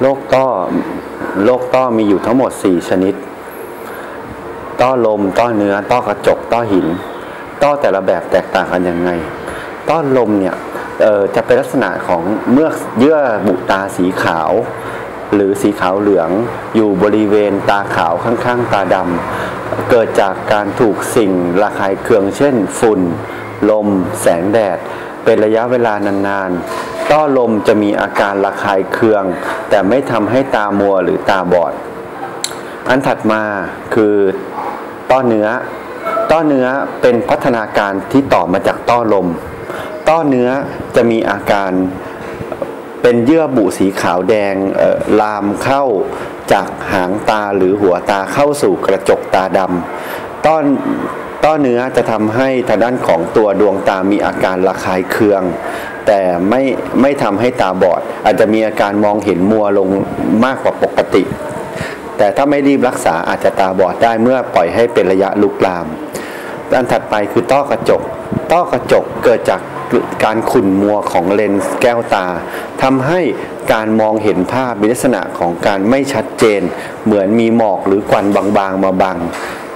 โรคต้อโรคต้อมีอยู่ทั้งหมด 4 ชนิด ต้อลม ต้อเนื้อ ต้อกระจก ต้อหิน ต้อแต่ละแบบแตกต่างกันยังไง ต้อลมเนี่ยจะเป็นลักษณะของเมื่อเยื่อบุตาสีขาว หรือสีขาวเหลืองอยู่บริเวณตาขาวข้างๆ ตาดำเกิดจากการถูกสิ่งระคายเคืองเช่น ฝุ่น ลม แสงแดด เป็นระยะเวลานานๆ ต้อลมจะมีอาการระคายเคือง แต่ไม่ทำให้ตามัวหรือตาบอด อันถัดมาคือต้อเนื้อ ต้อเนื้อเป็นพัฒนาการที่ต่อมาจากต้อลม ต้อเนื้อจะมีอาการเป็นเยื่อบุสีขาวแดงลามเข้าจากหางตาหรือหัวตาเข้าสู่กระจกตาดำต้อ ต้อเนื้อจะทำให้ทางด้านของตัวดวงตา มีอาการระคายเคือง แต่ไม่ไม่ทำให้ตาบอด อาจจะมีอาการมองเห็นมัวลงมากกว่าปกติ แต่ถ้าไม่รีบรักษาอาจจะตาบอดได้เมื่อปล่อยให้เป็นระยะลุกลามอันถัดไปคือต้อกระจก ต้อกระจกเกิดจากการขุ่นมัวของเลนส์แก้วตาทำให้การมองเห็นภาพมีลักษณะของการไม่ชัดเจน เหมือนมีหมอกหรือควันบางๆมาบัง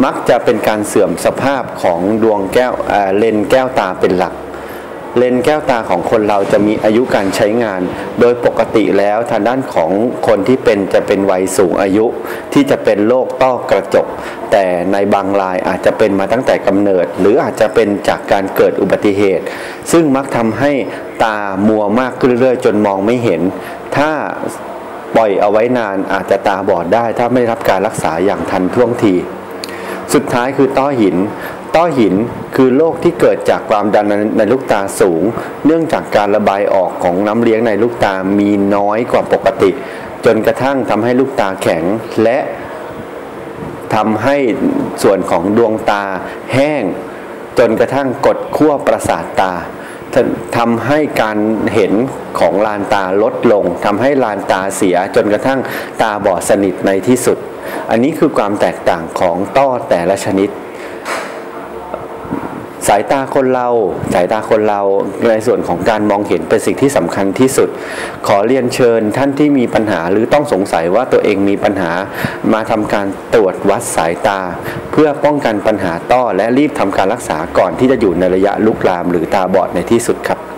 มักจะเป็นการเสื่อมสภาพของดวงแก้วเลนแก้วตาเป็นหลัก เลนแก้วตาของคนเราจะมีอายุการใช้งาน โดยปกติแล้วทางด้านของคนที่เป็นจะเป็นวัยสูงอายุ ที่จะเป็นโรคต้อกระจก แต่ในบางรายอาจจะเป็นมาตั้งแต่กำเนิด หรืออาจจะเป็นจากการเกิดอุบัติเหตุ ซึ่งมักทำให้ตามัวมากขึ้นเรื่อยๆจนมองไม่เห็น ถ้าปล่อยเอาไว้นานอาจจะตาบอดได้ถ้าไม่รับการรักษาอย่างทันท่วงที สุดท้ายคือต้อหิน ต้อหินคือโรคที่เกิดจากความดันในลูกตาสูง เนื่องจากการระบายออกของน้ำเลี้ยงในลูกตามีน้อยกว่าปกติ จนกระทั่งทำให้ลูกตาแข็งและทำให้ส่วนของดวงตาแห้ง จนกระทั่งกดขั้วประสาทตา ทำให้การเห็นของลานตาลดลงทำให้ลานตาเสียจนกระทั่งตาบอดสนิทในที่สุด อันนี้คือความแตกต่างของต้อแต่ละชนิดายตาคนเรา สายตาคนเราในส่วนของการมองเห็นเป็นสิ่งที่สำคัญที่สุด ขอเรียนเชิญท่านที่มีปัญหาหรือต้องสงสัยว่าตัวเองมีปัญหามาทำการตรวจวัดสายตา เพื่อป้องกันปัญหาต้อและรีบทำการรักษาก่อนที่จะอยู่ในระยะลุกลาม หรือตาบอดในที่สุดครับ